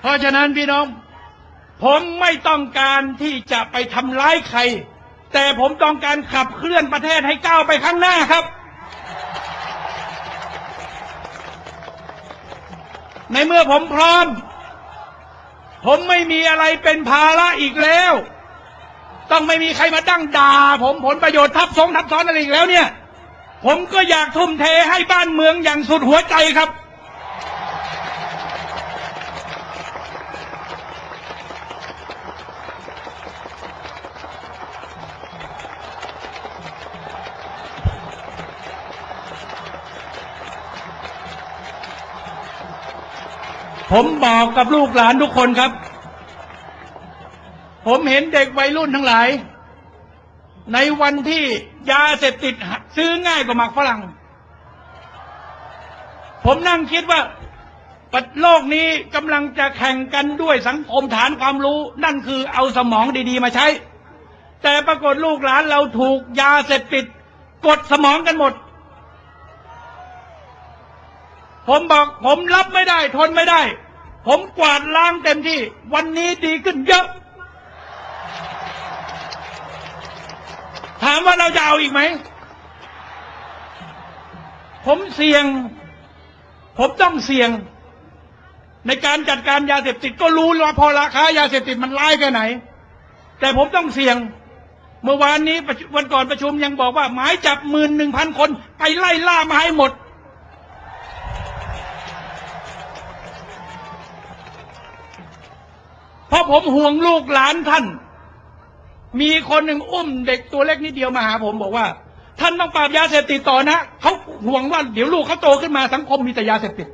เพราะฉะนั้นพี่น้อง ผมไม่ต้องการที่จะไปทำร้ายใคร แต่ผมต้องการขับเคลื่อนประเทศให้ก้าวไปข้างหน้าครับ ในเมื่อผมพร้อม ผมไม่มีอะไรเป็นภาระอีกแล้ว ต้องไม่มีใครมาตั้งด่า ผมผลประโยชน์ทับซ้อนทับซ้อนอะไรอีกแล้วเนี่ย ผมก็อยากทุ่มเทให้บ้านเมืองอย่างสุดหัวใจครับ ผมบอกกับลูกหลานทุกคนครับ ผมเห็นเด็กวัยรุ่นทั้งหลาย ในวันที่ยาเสพติดซื้อง่ายกว่าหมากฝรั่ง ผมนั่งคิดว่าปัดโลกนี้กำลังจะแข่งกันด้วยสังคมฐานความรู้ นั่นคือเอาสมองดีๆมาใช้ แต่ปรากฏลูกหลานเราถูกยาเสพติดกดสมองกันหมด ผมบอกผมรับไม่ได้ทนไม่ได้ ผมกวาดล้างเต็มที่ วันนี้ดีขึ้นเยอะ ถามว่าเราจะเอาอีกไหม ผมเสี่ยง ผมต้องเสี่ยง ในการจัดการยาเสพติดก็รู้ว่าพอราคายาเสพติดมันร้ายแค่ไหน แต่ผมต้องเสี่ยงเมื่อวานนี้วันก่อนประชุมยังบอกว่า หมายจับหมื่นหนึ่งพันคน ไปไล่ล่ามาให้หมด เพราะผมห่วงลูกหลานท่าน มีคนหนึ่งอุ้มเด็กตัวเล็กนิดเดียวมาหาผมบอกว่า ท่านต้องปราบยาเสพติดต่อนะเขาห่วงว่าเดี๋ยวลูกเขาโตขึ้นมาสังคมมีแต่ยาเสพติด